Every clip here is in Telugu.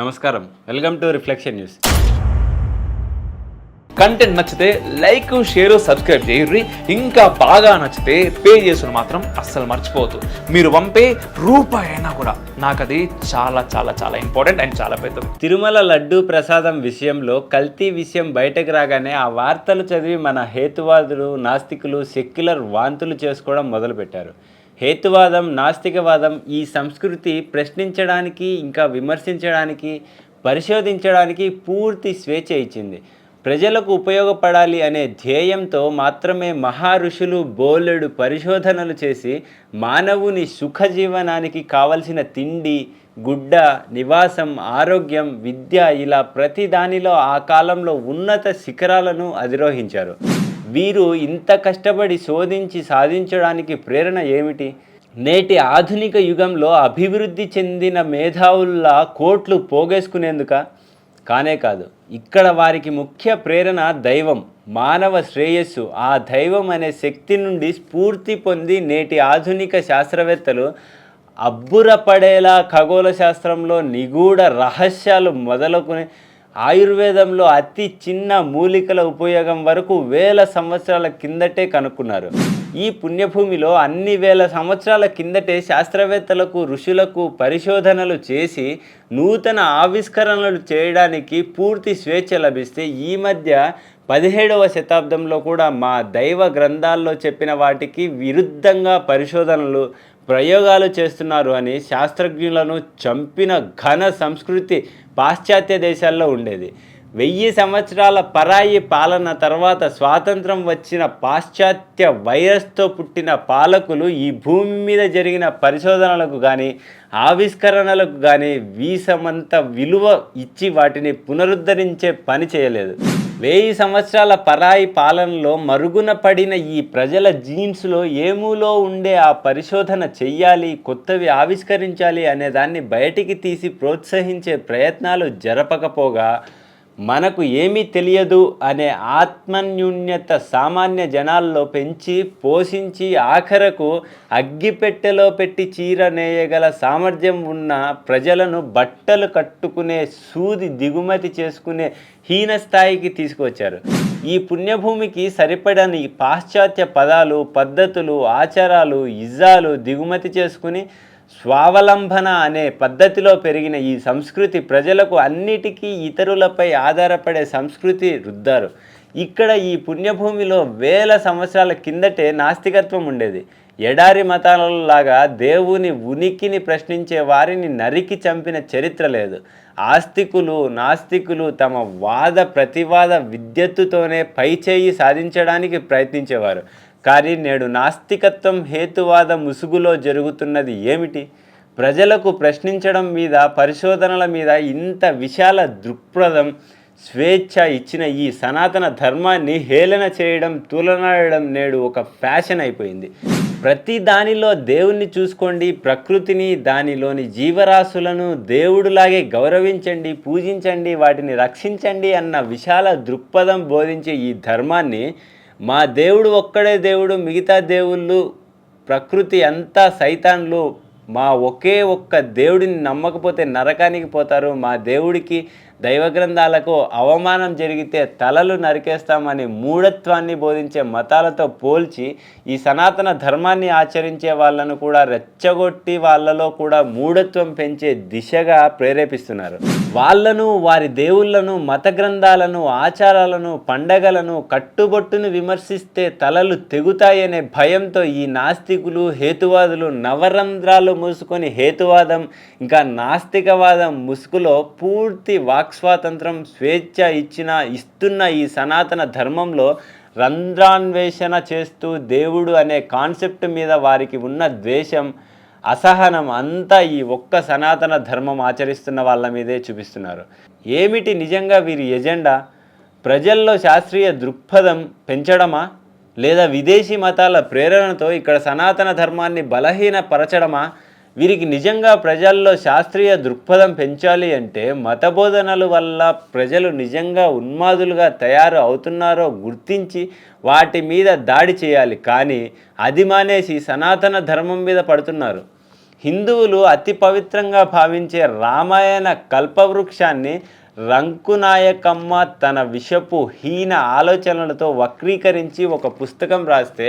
నమస్కారం. Welcome to reflection news. Content నచ్చితే లైక్ షేర్ సబ్స్క్రైబ్ చేయర్రి. ఇంకా బాగా నచ్చితే పే చేసుకుని మాత్రం అస్సలు మర్చిపోవద్దు. మీరు పంపే రూపాయి అయినా కూడా నాకు అది చాలా చాలా చాలా ఇంపార్టెంట్ అండ్ చాలా పెద్దది. తిరుమల లడ్డు ప్రసాదం విషయంలో కల్తీ విషయం బయటకు రాగానే ఆ వార్తలు చదివి మన హేతువాదులు నాస్తికులు సెక్యులర్ వాంతులు చేసుకోవడం మొదలుపెట్టారు. హేతువాదం నాస్తికవాదం ఈ సంస్కృతి ప్రశ్నించడానికి ఇంకా విమర్శించడానికి పరిశోధించడానికి పూర్తి స్వేచ్ఛ ఇచ్చింది. ప్రజలకు ఉపయోగపడాలి అనే ధ్యేయంతో మాత్రమే మహా ఋషులు బోలెడు పరిశోధనలు చేసి మానవుని సుఖజీవనానికి కావలసిన తిండి గుడ్డ నివాసం ఆరోగ్యం విద్య ఇలా ప్రతి దానిలో ఆ కాలంలో ఉన్నత శిఖరాలను అధిరోహించారు. వీరు ఇంత కష్టపడి శోధించి సాధించడానికి ప్రేరణ ఏమిటి? నేటి ఆధునిక యుగంలో అభివృద్ధి చెందిన మేధావుల్లా కోట్లు పోగేసుకునేందుక? కానే కాదు ఇక్కడ వారికి ముఖ్య ప్రేరణ దైవం మానవ శ్రేయస్సు. ఆ దైవం అనే శక్తి నుండి స్ఫూర్తి పొంది నేటి ఆధునిక శాస్త్రవేత్తలు అబ్బురపడేలా ఖగోళ శాస్త్రంలో నిగూఢ రహస్యాలు మొదలుకునే ఆయుర్వేదంలో అతి చిన్న మూలికల ఉపయోగం వరకు వేల సంవత్సరాల కిందటే కనుక్కున్నారు. ఈ పుణ్యభూమిలో అన్ని వేల సంవత్సరాల కిందటే శాస్త్రవేత్తలకు ఋషులకు పరిశోధనలు చేసి నూతన ఆవిష్కరణలు చేయడానికి పూర్తి స్వేచ్ఛ లభిస్తే ఈ మధ్య పదిహేడవ శతాబ్దంలో కూడా మా దైవ గ్రంథాల్లో చెప్పిన వాటికి విరుద్ధంగా పరిశోధనలు ప్రయోగాలు చేస్తున్నారు అని శాస్త్రజ్ఞులను చంపిన ఘన సంస్కృతి పాశ్చాత్య దేశాల్లో ఉండేది. వెయ్యి సంవత్సరాల పరాయి పాలన తర్వాత స్వాతంత్రం వచ్చిన పాశ్చాత్య వైరస్తో పుట్టిన పాలకులు ఈ భూమి మీద జరిగిన పరిశోధనలకు కానీ ఆవిష్కరణలకు కానీ వీసమంత విలువ ఇచ్చి వాటిని పునరుద్ధరించే పని చేయలేదు. వెయ్యి సంవత్సరాల పరాయి పాలనలో మరుగున పడిన ఈ ప్రజల జీన్స్లో ఏమూలో ఉండే ఆ పరిశోధన చెయ్యాలి కొత్తవి ఆవిష్కరించాలి అనే దాన్ని బయటికి తీసి ప్రోత్సహించే ప్రయత్నాలు జరపకపోగా మనకు ఏమీ తెలియదు అనే ఆత్మన్యూన్యత సామాన్య జనాల్లో పెంచి పోషించి ఆఖరకు అగ్గిపెట్టెలో పెట్టి చీర నేయగల సామర్థ్యం ఉన్న ప్రజలను బట్టలు కట్టుకునే సూది దిగుమతి చేసుకునే హీన స్థాయికి తీసుకొచ్చారు ఈ పుణ్యభూమికి సరిపడని పాశ్చాత్య పదాలు పద్ధతులు ఆచారాలు ఇజాలు దిగుమతి చేసుకుని స్వావలంబన అనే పద్ధతిలో పెరిగిన ఈ సంస్కృతి ప్రజలకు అన్నిటికీ ఇతరులపై ఆధారపడే సంస్కృతి రుద్దారు. ఇక్కడ ఈ పుణ్యభూమిలో వేల సంవత్సరాల కిందటే నాస్తికత్వం ఉండేది. ఎడారి మతాలలాగా దేవుని ఉనికిని ప్రశ్నించే వారిని నరికి చంపిన చరిత్ర లేదు. ఆస్తికులు నాస్తికులు తమ వాద ప్రతివాద విద్యత్తుతోనే పైచేయి సాధించడానికి ప్రయత్నించేవారు. కానీ నేడు నాస్తికత్వం హేతువాద ముసుగులో జరుగుతున్నది ఏమిటి? ప్రజలకు ప్రశ్నించడం మీద పరిశోధనల మీద ఇంత విశాల దృక్పథం స్వేచ్ఛ ఇచ్చిన ఈ సనాతన ధర్మాన్ని హేళన చేయడం తులనాడడం నేడు ఒక ఫ్యాషన్ అయిపోయింది. ప్రతి దానిలో దేవుణ్ణి చూసుకోండి ప్రకృతిని దానిలోని జీవరాశులను దేవుడులాగే గౌరవించండి పూజించండి వాటిని రక్షించండి అన్న విశాల దృక్పథం బోధించే ఈ ధర్మాన్ని మా దేవుడు ఒక్కడే దేవుడు మిగతా దేవుళ్ళు ప్రకృతి అంతా సైతాన్లు మా ఒకే ఒక్క దేవుడిని నమ్మకపోతే నరకానికి పోతారు. మా దేవుడికి దైవ గ్రంథాలకు అవమానం జరిగితే తలలు నరికేస్తామని మూఢత్వాన్ని బోధించే మతాలతో పోల్చి ఈ సనాతన ధర్మాన్ని ఆచరించే వాళ్ళను కూడా రెచ్చగొట్టి వాళ్ళలో కూడా మూఢత్వం పెంచే దిశగా ప్రేరేపిస్తున్నారు. వాళ్ళను వారి దేవుళ్ళను మత గ్రంథాలను ఆచారాలను పండగలను కట్టుబొట్టును విమర్శిస్తే తలలు తెగుతాయనే భయంతో ఈ నాస్తికులు హేతువాదులు నవరంధ్రాలు మూసుకొని హేతువాదం ఇంకా నాస్తికవాదం ముసుగులో పూర్తి వాక్ వాక్స్వాతంత్రం స్వేచ్ఛ ఇచ్చిన ఇస్తున్న ఈ సనాతన ధర్మంలో రంధ్రాన్వేషణ చేస్తూ దేవుడు అనే కాన్సెప్ట్ మీద వారికి ఉన్న ద్వేషం అసహనం అంతా ఈ ఒక్క సనాతన ధర్మం ఆచరిస్తున్న వాళ్ళ మీదే చూపిస్తున్నారు. ఏమిటి నిజంగా వీరి ఎజెండా? ప్రజల్లో శాస్త్రీయ దృక్పథం పెంచడమా? లేదా విదేశీ మతాల ప్రేరణతో ఇక్కడ సనాతన ధర్మాన్ని బలహీనపరచడమా? వీరికి నిజంగా ప్రజల్లో శాస్త్రీయ దృక్పథం పెంచాలి అంటే మత బోధనల వల్ల ప్రజలు నిజంగా ఉన్మాదులుగా తయారు అవుతున్నారో గుర్తించి వాటి మీద దాడి చేయాలి. కానీ అది మానేసి సనాతన ధర్మం మీద పడుతున్నారు. హిందువులు అతి పవిత్రంగా భావించే రామాయణ కల్పవృక్షాన్ని రంకునాయకమ్మ తన విషపు హీన ఆలోచనలతో వక్రీకరించి ఒక పుస్తకం రాస్తే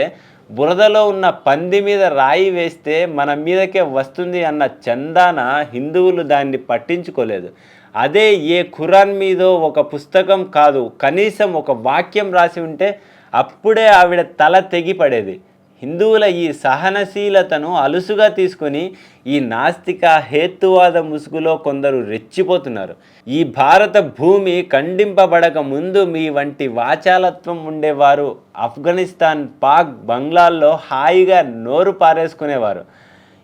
బురదలో ఉన్న పంది మీద రాయి వేస్తే మన మీదకే వస్తుంది అన్న చందాన హిందువులు దాన్ని పట్టించుకోలేదు. అదే ఏ ఖురాన్ మీదో ఒక పుస్తకం కాదు కనీసం ఒక వాక్యం రాసి ఉంటే అప్పుడే ఆవిడ తల తెగిపడేది హిందువుల ఈ సహనశీలతను అలుసుగా తీసుకొని ఈ నాస్తిక హేతువాద ముసుగులో కొందరు రెచ్చిపోతున్నారు. ఈ భారత భూమి ఖండింపబడక ముందు మీ వంటి వాచాలత్వం ఉండేవారు ఆఫ్ఘనిస్తాన్ పాక్ బంగ్లాల్లో హాయిగా నోరు పారేసుకునేవారు.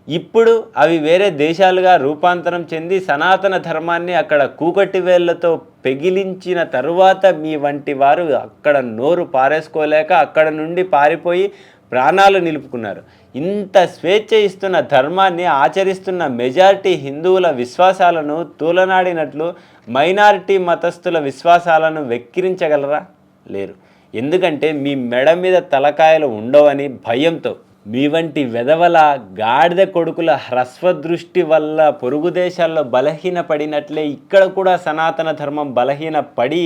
ఇప్పుడు అవి వేరే దేశాలుగా రూపాంతరం చెంది సనాతన ధర్మాన్ని అక్కడ కూకటి వేళ్ళతో పెగిలించిన తరువాత మీ వంటి వారు అక్కడ నోరు పారేసుకోలేక అక్కడ నుండి పారిపోయి ప్రాణాలు నిలుపుకున్నారు. ఇంత స్వేచ్ఛ ఇస్తున్న ధర్మాన్ని ఆచరిస్తున్న మెజారిటీ హిందువుల విశ్వాసాలను తూలనాడినట్లు మైనారిటీ మతస్థుల విశ్వాసాలను వెక్కిరించగలరా? లేరు. ఎందుకంటే మీ మెడ మీద తలకాయలు ఉండవని భయంతో మీ వంటి వెధవల గాడిద కొడుకుల హ్రస్వదృష్టి వల్ల పొరుగు దేశాల్లో బలహీనపడినట్లే ఇక్కడ కూడా సనాతన ధర్మం బలహీనపడి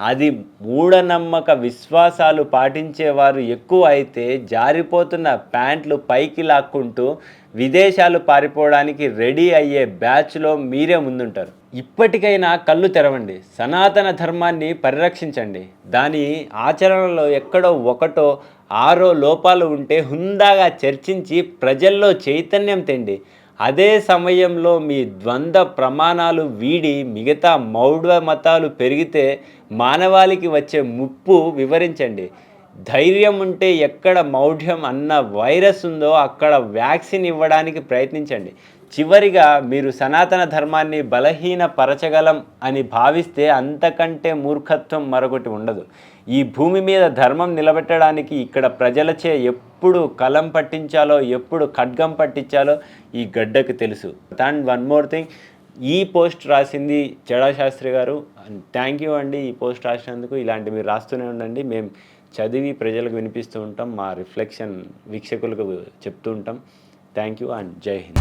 అది మూఢనమ్మక విశ్వాసాలు పాటించేవారు ఎక్కువ అయితే జారిపోతున్న ప్యాంట్లు పైకి లాక్కుంటూ విదేశాలు పారిపోవడానికి రెడీ అయ్యే బ్యాచ్లో మీరే ముందుంటారు. ఇప్పటికైనా కళ్ళు తెరవండి. సనాతన ధర్మాన్ని పరిరక్షించండి. దాని ఆచరణలో ఎక్కడో ఒకటో ఆరో లోపాలు ఉంటే హుందాగా చర్చించి ప్రజల్లో చైతన్యం తెండి. అదే సమయంలో మీ ద్వంద్వ ప్రమాణాలు వీడి మిగతా మౌఢ మతాలు పెరిగితే మానవాళికి వచ్చే ముప్పు వివరించండి. ధైర్యం ఉంటే ఎక్కడ మౌఢ్యం అన్న వైరస్ ఉందో అక్కడ వ్యాక్సిన్ ఇవ్వడానికి ప్రయత్నించండి. చివరిగా మీరు సనాతన ధర్మాన్ని బలహీనపరచగలం అని భావిస్తే అంతకంటే మూర్ఖత్వం మరొకటి ఉండదు. ఈ భూమి మీద ధర్మం నిలబెట్టడానికి ఇక్కడ ప్రజలచే ఎప్పుడు కలం పట్టించాలో ఎప్పుడు ఖడ్గం పట్టించాలో ఈ గడ్డకు తెలుసు. అండ్ వన్ మోర్ థింగ్ ఈ పోస్ట్ రాసింది జడా శాస్త్రి గారు థ్యాంక్ యూ అండి ఈ పోస్ట్ రాసినందుకు. ఇలాంటి మీరు రాస్తూనే ఉండండి. మేము చదివి ప్రజలకు వినిపిస్తూ ఉంటాం. మా రిఫ్లెక్షన్ వీక్షకులకు చెప్తూ ఉంటాం. థ్యాంక్ యూ అండ్ జై హింద్